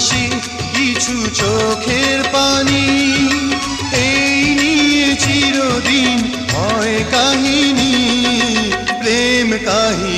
হাসি কিছু চোখের পানি। এই নিয়ে চিরদিন হয় কাহিনী প্রেম কাহিনী।